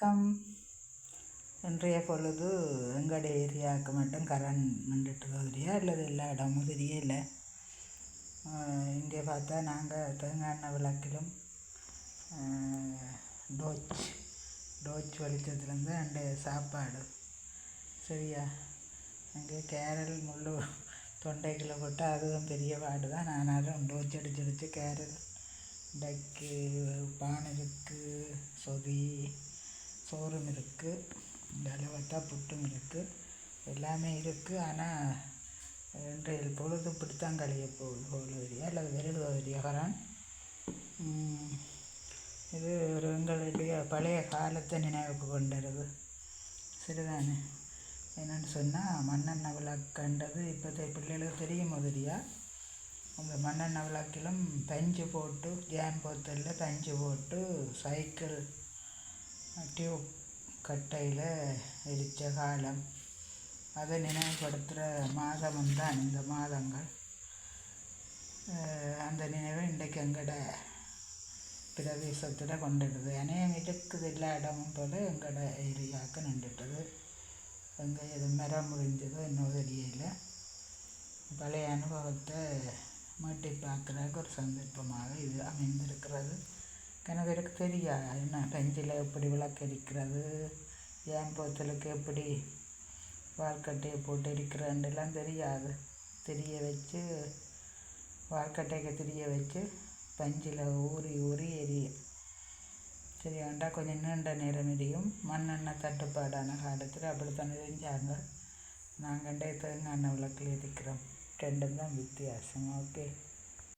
வணக்கம். இன்றைய பொழுது எங்களோட ஏரியாவுக்கு மட்டும் கரண்ட் நின்றுட்டு தெரியா அல்லது எல்லா இடமும் தெரியல இங்கே பார்த்தா நாங்கள் தேங்காய் எண்ணெய் விளக்கிலும் டோச் டோச் வெளிச்சத்துலேருந்து அண்டு சாப்பாடு. சரியா? அங்கே கேரல் முள் தொண்டைக்குள்ளே போட்டால் அதுவும் பெரிய பாடு தான். ஆனாலும் டோச் அடிச்சு அடித்து கேரல் டக்கு பானருக்கு சொதி சோறும் இருக்குது இதில் புட்டும் இருக்குது எல்லாமே இருக்குது ஆனால் இன்றைய பொழுது இப்படித்தான் கழிய போகுது அல்லது விரலுவரியா கரான் இது ஒரு எங்களுடைய பழைய காலத்தை நினைவுக்கு கொண்டுறது சரிதானே? என்னென்னு சொன்னால் மண்ணெண்ணெய் கண்டது இப்போதைய பிள்ளைகளுக்கு தெரியும் மாதிரியா அந்த மன்னன் விளக்கிலும் பஞ்சு போட்டு ஜாம் போத்தலில் பஞ்சு போட்டு சைக்கிள் டியூப் கட்டையில் எரித்த காலம். அதை நினைவுபடுத்துகிற மாதமும் தான் இந்த மாதங்கள். அந்த நினைவை இன்றைக்கு எங்களோட பிரதேசத்தில் கொண்டுடுது. அநேகம் இருக்குது எல்லா இடமும் போல் எங்களோட ஏரியாவுக்கு நின்றுட்டது. எங்கே எது மரம் முடிஞ்சதோ இன்னும் தெரியல. பழைய அனுபவத்தை மீட்டி பார்க்குறதுக்கு ஒரு சந்தர்ப்பமாக இது எனக்கு எனக்கு தெரியாது. என்ன பஞ்சில் எப்படி விளக்கரிக்கிறது? ஏம்போத்தலுக்கு எப்படி வால்கட்டையை போட்டு எரிக்கிறேன்லாம் தெரியாது. திரிய வச்சு வாழ்க்கட்டைக்கு திரிய வச்சு பஞ்சில் ஊறி ஊறி எரியும் சரியாண்டா கொஞ்சம் நீண்ட நேரம் எரியும். மண்ணெண்ணெய் தட்டுப்பாடான காலத்தில் அப்படித்தான் எரிஞ்சாங்க. நாங்கள் தேங்காய் எண்ணெய் விளக்கில் எரிக்கிறோம். ரெண்டும் தான் வித்தியாசம். ஓகே.